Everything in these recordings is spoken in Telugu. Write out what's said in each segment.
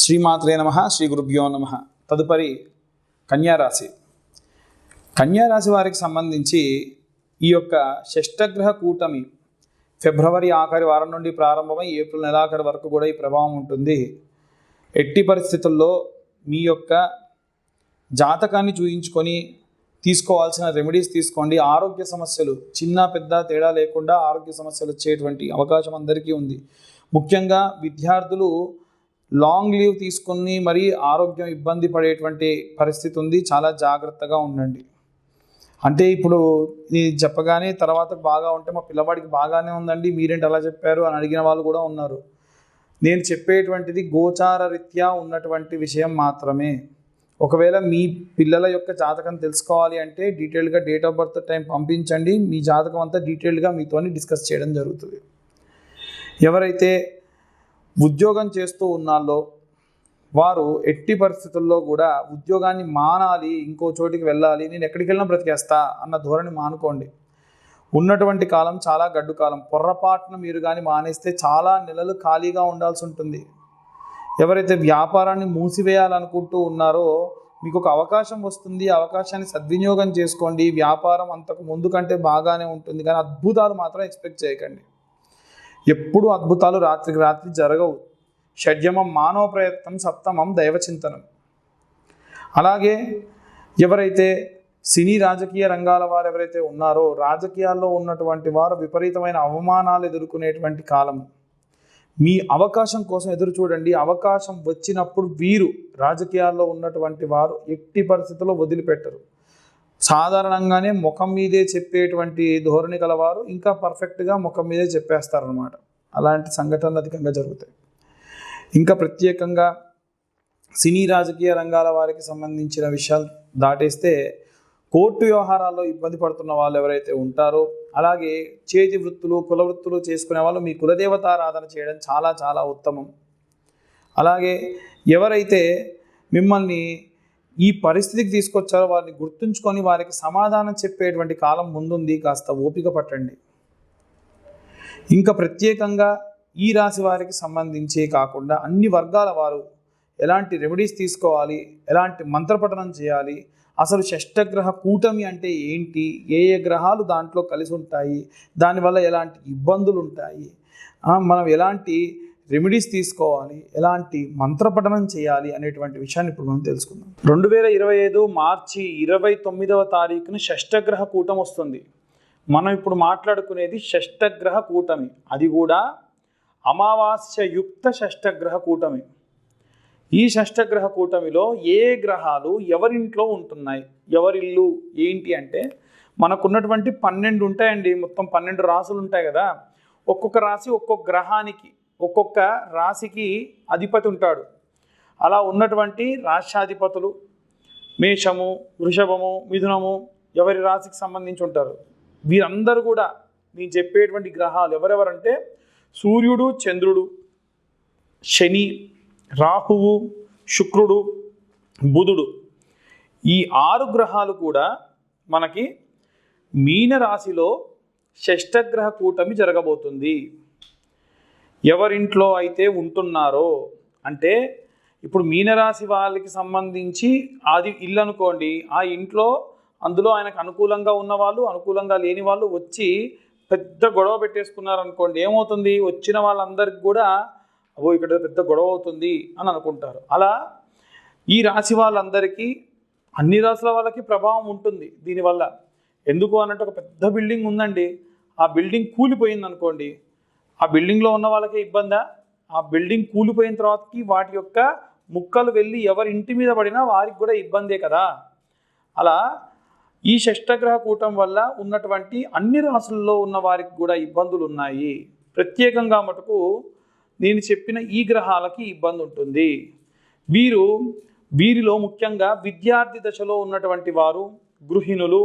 శ్రీమాత్రే నమ శ్రీ గురుభ్యో నమ. తదుపరి కన్యారాశి కన్యారాశి వారికి సంబంధించి ఈ యొక్క షష్టగ్రహ కూటమి ఫిబ్రవరి ఆఖరి వారం నుండి ప్రారంభమై ఏప్రిల్ నెలాఖరు వరకు కూడా ఈ ప్రభావం ఉంటుంది. ఎట్టి పరిస్థితుల్లో మీ యొక్క జాతకాన్ని చూయించుకొని తీసుకోవాల్సిన రెమెడీస్ తీసుకోండి. ఆరోగ్య సమస్యలు చిన్న పెద్ద తేడా లేకుండా ఆరోగ్య సమస్యలు వచ్చేటువంటి అవకాశం అందరికీ ఉంది. ముఖ్యంగా విద్యార్థులు లాంగ్ లీవ్ తీసుకుని మరీ ఆరోగ్యం ఇబ్బంది పడేటువంటి పరిస్థితి ఉంది. చాలా జాగ్రత్తగా ఉండండి. అంటే ఇప్పుడు ఇది చెప్పగానే తర్వాత బాగా ఉంటే మా పిల్లవాడికి బాగానే ఉందండి. మీరేంటి అలా చెప్పారు అని అడిగిన వాళ్ళు కూడా ఉన్నారు. నేను చెప్పేటువంటిది గోచార రీత్యా ఉన్నటువంటి విషయం మాత్రమే. ఒకవేళ మీ పిల్లల యొక్క జాతకం తెలుసుకోవాలి అంటే డీటెయిల్గా డేట్ ఆఫ్ బర్త్ టైం పంపించండి. మీ జాతకం అంతా డీటెయిల్గా మీతోని డిస్కస్ చేయడం జరుగుతుంది. ఎవరైతే ఉద్యోగం చేస్తూ ఉన్నాల్లో వారు ఎట్టి పరిస్థితుల్లో కూడా ఉద్యోగాన్ని మానాలి ఇంకో చోటికి వెళ్ళాలి నేను ఎక్కడికి వెళ్ళినా బ్రతికేస్తా అన్న ధోరణి మానుకోండి. ఉన్నటువంటి కాలం చాలా గడ్డు కాలం. పొర్రపాటును మీరు కానీ మానేస్తే చాలా నెలలు ఖాళీగా ఉండాల్సి ఉంటుంది. ఎవరైతే వ్యాపారాన్ని మూసివేయాలనుకుంటూ ఉన్నారో మీకు ఒక అవకాశం వస్తుంది. అవకాశాన్ని సద్వినియోగం చేసుకోండి. వ్యాపారం అంతకు ముందు కంటే బాగానే ఉంటుంది. కానీ అద్భుతాలు మాత్రం ఎక్స్పెక్ట్ చేయకండి. ఎప్పుడు అద్భుతాలు రాత్రికి రాత్రి జరగవు. షడ్యమం మానవ ప్రయత్నం సప్తమం దైవచింతనం అలాగే ఎవరైతే సినీ రాజకీయ రంగాల వారు ఎవరైతే ఉన్నారో రాజకీయాల్లో ఉన్నటువంటి వారు విపరీతమైన అవమానాలు ఎదుర్కొనేటువంటి కాలం. మీ అవకాశం కోసం ఎదురు చూడండి. అవకాశం వచ్చినప్పుడు వీరు రాజకీయాల్లో ఉన్నటువంటి వారు ఎట్టి పరిస్థితుల్లో వదిలిపెట్టరు. సాధారణంగానే ముఖం మీదే చెప్పేటువంటి ధోరణి గలవారు ఇంకా పర్ఫెక్ట్గా ముఖం మీదే చెప్పేస్తారనమాట అలాంటి సంఘటనలు అధికంగా జరుగుతాయి. ఇంకా ప్రత్యేకంగా సినీ రాజకీయ రంగాల వారికి సంబంధించిన విషయాలు దాటేస్తే కోర్టు వ్యవహారాల్లో ఇబ్బంది పడుతున్న వాళ్ళు ఎవరైతే ఉంటారో అలాగే చేతి వృత్తులు కుల వృత్తులు చేసుకునే వాళ్ళు మీ కులదేవతారాధన చేయడం చాలా చాలా ఉత్తమం. అలాగే ఎవరైతే మిమ్మల్ని ఈ పరిస్థితికి తీసుకొచ్చారో వారిని గుర్తుంచుకొని వారికి సమాధానం చెప్పేటువంటి కాలం ముందుంది. కాస్త ఓపిక పట్టండి. ఇంకా ప్రత్యేకంగా ఈ రాశి వారికి సంబంధించి కాకుండా అన్ని వర్గాల వారు ఎలాంటి రెమెడీస్ తీసుకోవాలి ఎలాంటి మంత్రపఠనం చేయాలి అసలు షష్టగ్రహ కూటమి అంటే ఏంటి ఏ ఏ గ్రహాలు దాంట్లో కలిసి ఉంటాయి దానివల్ల ఎలాంటి ఇబ్బందులు ఉంటాయి మనం ఎలాంటి రెమెడీస్ తీసుకోవాలి ఎలాంటి మంత్రపఠనం చేయాలి అనేటువంటి విషయాన్ని ఇప్పుడు మనం తెలుసుకుందాం. రెండు వేల ఇరవై ఐదు మార్చి ఇరవై తొమ్మిదవ తారీఖున షష్టగ్రహ కూటం వస్తుంది. మనం ఇప్పుడు మాట్లాడుకునేది షష్టగ్రహ కూటమి. అది కూడా అమావాస్య యుక్త షష్టగ్రహ కూటమి. ఈ షష్టగ్రహ కూటమిలో ఏ గ్రహాలు ఎవరింట్లో ఉంటున్నాయి? ఎవరిల్లు? ఏంటి అంటే మనకున్నటువంటి పన్నెండు ఉంటాయండి. మొత్తం పన్నెండు రాసులు ఉంటాయి కదా. ఒక్కొక్క రాశి ఒక్కొక్క గ్రహానికి ఒక్కొక్క రాశికి అధిపతి ఉంటాడు. అలా ఉన్నటువంటి రాష్ట్రాధిపతులు మేషము వృషభము మిథునము ఎవరి రాశికి సంబంధించి ఉంటారు? వీరందరూ కూడా నేను చెప్పేటువంటి గ్రహాలు ఎవరెవరంటే సూర్యుడు చంద్రుడు శని రాహువు శుక్రుడు బుధుడు. ఈ ఆరు గ్రహాలు కూడా మనకి మీన రాశిలో షష్టగ్రహ కూటమి జరగబోతుంది. ఎవరింట్లో అయితే ఉంటున్నారో అంటే ఇప్పుడు మీనరాశి వాళ్ళకి సంబంధించి అది ఇల్లు అనుకోండి ఆ ఇంట్లో అందులో ఆయనకు అనుకూలంగా ఉన్న వాళ్ళు అనుకూలంగా లేని వాళ్ళు వచ్చి పెద్ద గొడవ పెట్టేసుకున్నారు అనుకోండి ఏమవుతుంది? వచ్చిన వాళ్ళందరికి కూడా అబో ఇక్కడ పెద్ద గొడవ అవుతుంది అని అనుకుంటారు. అలా ఈ రాశి వాళ్ళందరికీ అన్ని రాసుల వాళ్ళకి ప్రభావం ఉంటుంది దీనివల్ల. ఎందుకు అన్నట్టు ఒక పెద్ద బిల్డింగ్ ఉందండి. ఆ బిల్డింగ్ కూలిపోయింది అనుకోండి ఆ బిల్డింగ్లో ఉన్న వాళ్ళకే ఇబ్బందా? ఆ బిల్డింగ్ కూలిపోయిన తర్వాతకి వాటి యొక్క ముక్కలు వెళ్ళి ఎవరి ఇంటి మీద పడినా వారికి కూడా ఇబ్బందే కదా. అలా ఈ షష్టగ్రహ కూటం వల్ల ఉన్నటువంటి అన్ని రాసుల్లో ఉన్న వారికి కూడా ఇబ్బందులు ఉన్నాయి ప్రత్యేకంగా మటుకు నేను చెప్పిన ఈ గ్రహాలకి ఇబ్బంది ఉంటుంది వీరు వీరిలో ముఖ్యంగా విద్యార్థి దశలో ఉన్నటువంటి వారు గృహిణులు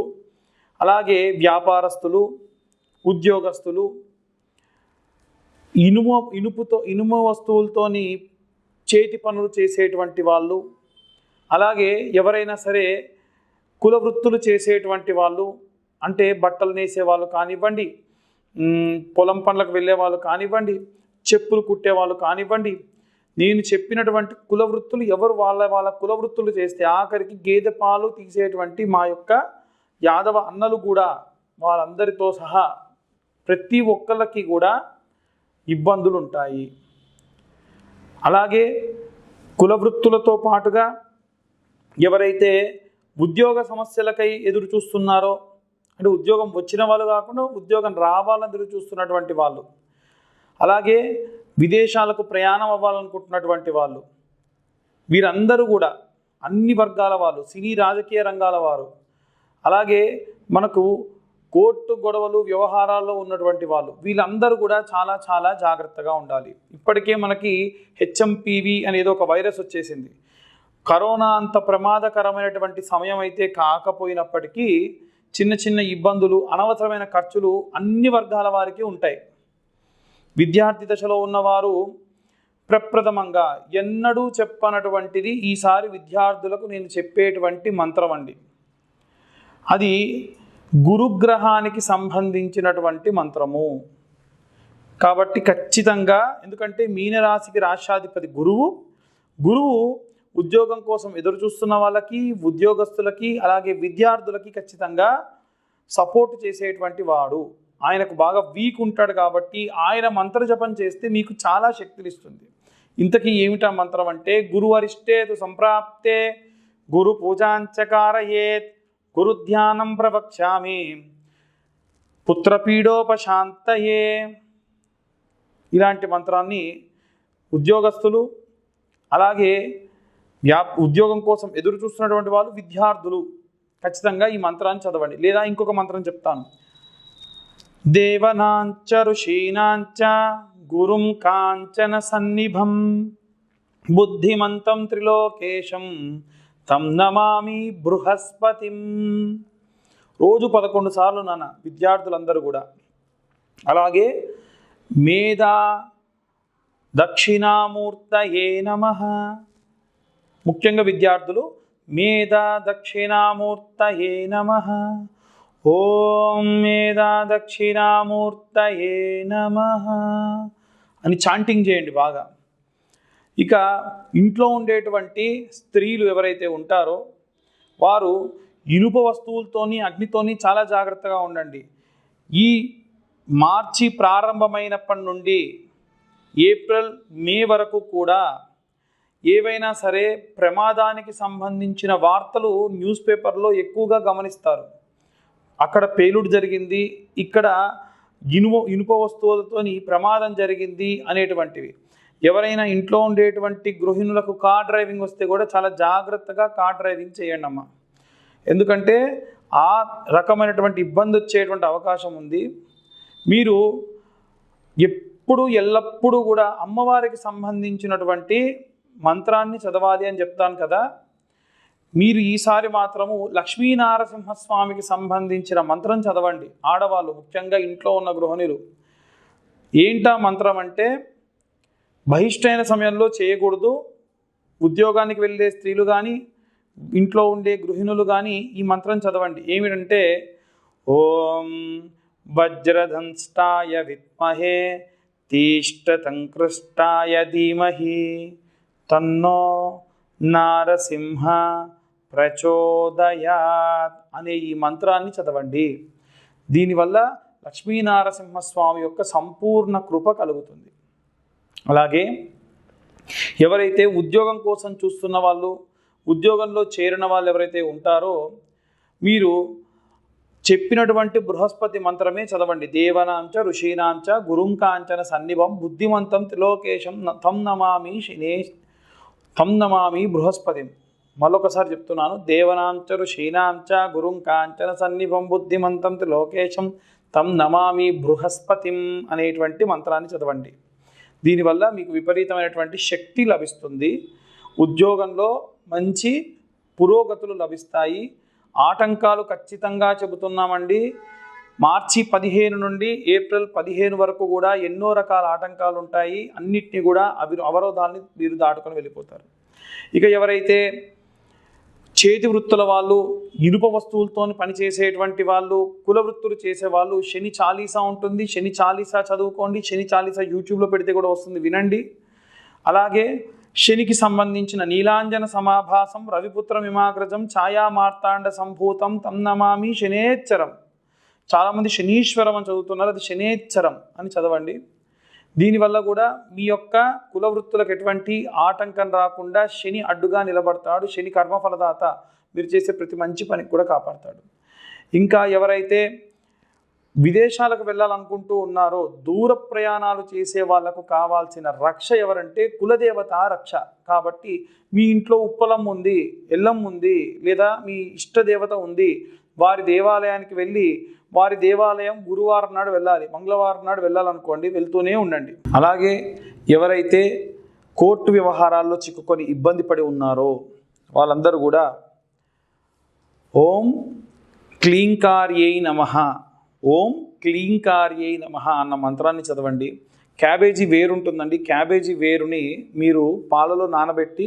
అలాగే వ్యాపారస్తులు ఉద్యోగస్తులు ఇనుము ఇనుపుతో ఇనుము వస్తువులతోని చేతి పనులు చేసేటువంటి వాళ్ళు అలాగే ఎవరైనా సరే కుల వృత్తులు చేసేటువంటి వాళ్ళు అంటే బట్టలు నేసే వాళ్ళు కానివ్వండి పొలం పనులకు వెళ్ళే వాళ్ళు కానివ్వండి చెప్పులు కుట్టే వాళ్ళు కానివ్వండి నేను చెప్పినటువంటి కుల వృత్తులు ఎవరు వాళ్ళ వాళ్ళ కుల వృత్తులు చేస్తే ఆఖరికి గేదె పాలు తీసేటువంటి మా యొక్క యాదవ అన్నలు కూడా వాళ్ళందరితో సహా ప్రతి ఒక్కళ్ళకి కూడా ఇబ్బందులు ఉంటాయి అలాగే కుల వృత్తులతో పాటుగా ఎవరైతే ఉద్యోగ సమస్యలకై ఎదురు చూస్తున్నారో అంటే ఉద్యోగం వచ్చిన వాళ్ళు కాకుండా ఉద్యోగం రావాలని ఎదురు చూస్తున్నటువంటి వాళ్ళు అలాగే విదేశాలకు ప్రయాణం అవ్వాలనుకుంటున్నటువంటి వాళ్ళు వీరందరూ కూడా అన్ని వర్గాల వాళ్ళు సినీ రాజకీయ రంగాల వారు అలాగే మనకు కోర్టు గొడవలు వ్యవహారాల్లో ఉన్నటువంటి వాళ్ళు వీళ్ళందరూ కూడా చాలా చాలా జాగ్రత్తగా ఉండాలి. ఇప్పటికే మనకి హెచ్ఎంపివి అనేది ఒక వైరస్ వచ్చేసింది. కరోనా అంత ప్రమాదకరమైనటువంటి సమయం అయితే కాకపోయినప్పటికీ చిన్న చిన్న ఇబ్బందులు అనవసరమైన ఖర్చులు అన్ని వర్గాల వారికి ఉంటాయి. విద్యార్థి దశలో ఉన్నవారు ప్రప్రథమంగా ఎన్నడూ చెప్పనటువంటిది ఈసారి విద్యార్థులకు నేను చెప్పేటువంటి మంత్రం అండి. అది గురుగ్రహానికి సంబంధించినటువంటి మంత్రము. కాబట్టి ఖచ్చితంగా ఎందుకంటే మీనరాశికి రాష్ట్రాధిపతి గురువు. గురువు ఉద్యోగం కోసం ఎదురు చూస్తున్న వాళ్ళకి ఉద్యోగస్తులకి అలాగే విద్యార్థులకి ఖచ్చితంగా సపోర్ట్ చేసేటువంటి వాడు. ఆయనకు బాగా వీక్ ఉంటాడు కాబట్టి ఆయన మంత్ర జపం చేస్తే మీకు చాలా శక్తిని ఇస్తుంది ఇంతకీ ఏమిటా మంత్రం అంటే గురు అరిష్టేతు సంప్రాప్తే గురు పూజాంచకారయేత్ గురుధ్యానం ప్రవక్ష్యామి. పుత్రపీడోపశాంతయే. ఇలాంటి మంత్రాన్ని ఉద్యోగస్తులు అలాగే వ్యా ఉద్యోగం కోసం ఎదురు చూస్తున్నటువంటి వాళ్ళు విద్యార్థులు ఖచ్చితంగా ఈ మంత్రాన్ని చదవండి. లేదా ఇంకొక మంత్రం చెప్తాను. దేవనాంచ ఋషీనాంచ గురుం కాంచన సన్నిభం బుద్ధిమంతం త్రిలోకేశం తం నమామి బృహస్పతిం. రోజు పదకొండు సార్లు నాన్న విద్యార్థులందరూ కూడా. అలాగే మేధా దక్షిణామూర్తయే నమ. ముఖ్యంగా విద్యార్థులు మేధా దక్షిణామూర్తయే నమ. ఓం మేధా దక్షిణామూర్తయే నమ అని చాంటింగ్ చేయండి బాగా. ఇక ఇంట్లో ఉండేటువంటి స్త్రీలు ఎవరైతే ఉంటారో వారు ఇనుప వస్తువులతోని అగ్నితోని చాలా జాగ్రత్తగా ఉండండి. ఈ మార్చి ప్రారంభమైనప్పటి నుండి ఏప్రిల్ మే వరకు కూడా ఏవైనా సరే ప్రమాదానికి సంబంధించిన వార్తలు న్యూస్ పేపర్లో ఎక్కువగా గమనిస్తారు. అక్కడ పేలుడు జరిగింది ఇక్కడ ఇనుమ ఇనుప వస్తువులతోని ప్రమాదం జరిగింది అనేటువంటివి. ఎవరైనా ఇంట్లో ఉండేటువంటి గృహిణులకు కార్ డ్రైవింగ్ వస్తే కూడా చాలా జాగ్రత్తగా కార్ డ్రైవింగ్ చేయండి అమ్మ. ఎందుకంటే ఆ రకమైనటువంటి ఇబ్బంది వచ్చేటువంటి అవకాశం ఉంది. మీరు ఎప్పుడు ఎల్లప్పుడూ కూడా అమ్మవారికి సంబంధించినటువంటి మంత్రాన్ని చదవాలి అని చెప్తాను కదా. మీరు ఈసారి మాత్రము లక్ష్మీనారసింహస్వామికి సంబంధించిన మంత్రం చదవండి. ఆడవాళ్ళు ముఖ్యంగా ఇంట్లో ఉన్న గృహిణులు. ఏంటా మంత్రం అంటే బహిష్టమైన సమయంలో చేయకూడదు. ఉద్యోగానికి వెళ్ళే స్త్రీలు కానీ ఇంట్లో ఉండే గృహిణులు కానీ ఈ మంత్రం చదవండి. ఏమిటంటే ఓం వజ్రధంష్టాయ విద్మహే తీష్టతంకృష్టాయ ధీమహి తన్నో నారసింహ ప్రచోదయాత్ అనే ఈ మంత్రాన్ని చదవండి. దీనివల్ల లక్ష్మీనారసింహస్వామి యొక్క సంపూర్ణ కృప కలుగుతుంది. అలాగే ఎవరైతే ఉద్యోగం కోసం చూస్తున్న వాళ్ళు ఉద్యోగంలో చేరిన వాళ్ళు ఎవరైతే ఉంటారో మీరు చెప్పినటువంటి బృహస్పతి మంత్రమే చదవండి. దేవనాంచ ఋషీనాంచ గురుంకాంచన సన్నిభం బుద్ధిమంతం త్రిలోకేశం తం నమామి శనే తం నమామి బృహస్పతి. మరొకసారి చెప్తున్నాను. దేవనాంచ ఋషీనాంచ గురుంకాంచన సన్నిభం బుద్ధిమంతం త్రిలోకేశం తం నమామి బృహస్పతిం అనేటువంటి మంత్రాన్ని చదవండి. దీనివల్ల మీకు విపరీతమైనటువంటి శక్తి లభిస్తుంది. ఉద్యోగంలో మంచి పురోగతులు లభిస్తాయి. ఆటంకాలు ఖచ్చితంగా చెబుతున్నామండి. మార్చి పదిహేను నుండి ఏప్రిల్ పదిహేను వరకు కూడా ఎన్నో రకాల ఆటంకాలు ఉంటాయి. అన్నిటినీ కూడా అవి అవరోధాలని మీరు దాటుకొని వెళ్ళిపోతారు. ఇక ఎవరైతే చేతి వృత్తుల వాళ్ళు ఇనుప వస్తువులతో పనిచేసేటువంటి వాళ్ళు కుల వృత్తులు చేసేవాళ్ళు శని చాలీసా ఉంటుంది. శని చాలీసా చదువుకోండి. శని చాలీసా యూట్యూబ్లో పెడితే కూడా వస్తుంది. వినండి. అలాగే శనికి సంబంధించిన నీలాంజన సమాభాసం రవిపుత్రమిమాగ్రజం ఛాయా మార్తాండ సంభూతం తన్నమామి శనేచ్చరం. చాలామంది శనీశ్వరం అని చదువుతున్నారు. అది శనేచ్చరం అని చదవండి. దీనివల్ల కూడా మీ యొక్క కుల వృత్తులకు ఎటువంటి ఆటంకం రాకుండా శని అడ్డుగా నిలబడతాడు. శని కర్మఫలదాత. మీరు చేసే ప్రతి మంచి పనికి కూడా కాపాడతాడు. ఇంకా ఎవరైతే విదేశాలకు వెళ్ళాలనుకుంటూ ఉన్నారో దూర ప్రయాణాలు చేసే వాళ్ళకు కావాల్సిన రక్ష ఎవరంటే కులదేవత రక్ష. కాబట్టి మీ ఇంట్లో ఉప్పలం ఉంది ఎల్లం ఉంది లేదా మీ ఇష్టదేవత ఉంది వారి దేవాలయానికి వెళ్ళి వారి దేవాలయం గురువారం నాడు వెళ్ళాలి మంగళవారం నాడు వెళ్ళాలనుకోండి వెళ్తూనే ఉండండి. అలాగే ఎవరైతే కోర్టు వ్యవహారాల్లో చిక్కుకొని ఇబ్బంది పడి ఉన్నారో వాళ్ళందరూ కూడా ఓం క్లీంకార్యై నమ ఓం క్లీంకార్యై నమ అన్న మంత్రాన్ని చదవండి. క్యాబేజీ వేరు ఉంటుందండి క్యాబేజీ వేరుని మీరు పాలలో నానబెట్టి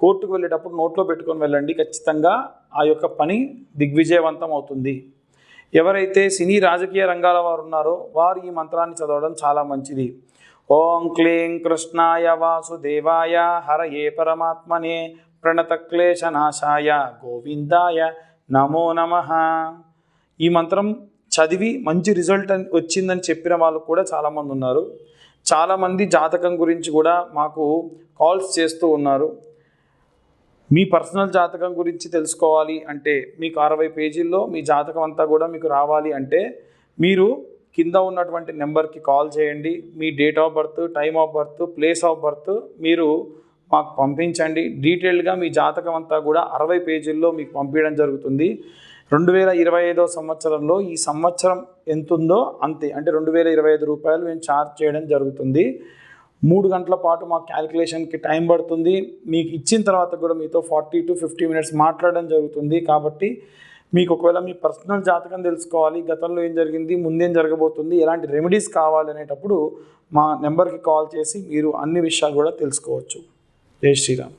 కోర్టుకు వెళ్ళేటప్పుడు నోట్లో పెట్టుకొని వెళ్ళండి. ఖచ్చితంగా ఆ యొక్క పని దిగ్విజయవంతం అవుతుంది. ఎవరైతే సినీ రాజకీయ రంగాల వారు ఉన్నారో వారు ఈ మంత్రాన్ని చదవడం చాలా మంచిది. ఓం క్లీం కృష్ణాయ వాసుదేవాయ హరయే పరమాత్మనే ప్రణత క్లేశనాశాయ గోవిందాయ నమో నమ. ఈ మంత్రం చదివి మంచి రిజల్ట్ అని వచ్చిందని చెప్పిన వాళ్ళు కూడా చాలామంది ఉన్నారు. చాలామంది జాతకం గురించి కూడా మాకు కాల్స్ చేస్తూ ఉన్నారు. మీ పర్సనల్ జాతకం గురించి తెలుసుకోవాలి అంటే మీకు అరవై పేజీల్లో మీ జాతకం అంతా కూడా మీకు రావాలి అంటే మీరు కింద ఉన్నటువంటి నెంబర్కి కాల్ చేయండి. మీ date of birth time of birth place of birth మీరు మాకు పంపించండి. డీటెయిల్డ్గా మీ జాతకం అంతా కూడా అరవై పేజీల్లో మీకు పంపించడం జరుగుతుంది. రెండు వేల ఇరవై ఐదో సంవత్సరంలో ఈ సంవత్సరం ఎంత ఉందో అంతే. అంటే రెండు వేల ఇరవై ఐదు రూపాయలు మేము ఛార్జ్ చేయడం జరుగుతుంది. మూడు గంటల పాటు మా క్యాలిక్యులేషన్కి టైం పడుతుంది. మీకు ఇచ్చిన తర్వాత కూడా మీతో ఫార్టీ టు ఫిఫ్టీ మినిట్స్ మాట్లాడడం జరుగుతుంది. కాబట్టి మీకు ఒకవేళ మీ పర్సనల్ జాతకం తెలుసుకోవాలి. గతంలో ఏం జరిగింది ముందేం జరగబోతుంది ఎలాంటి రెమెడీస్ కావాలి అనేటప్పుడు మా నెంబర్కి కాల్ చేసి మీరు అన్ని విషయాలు కూడా తెలుసుకోవచ్చు. జై శ్రీరామ్.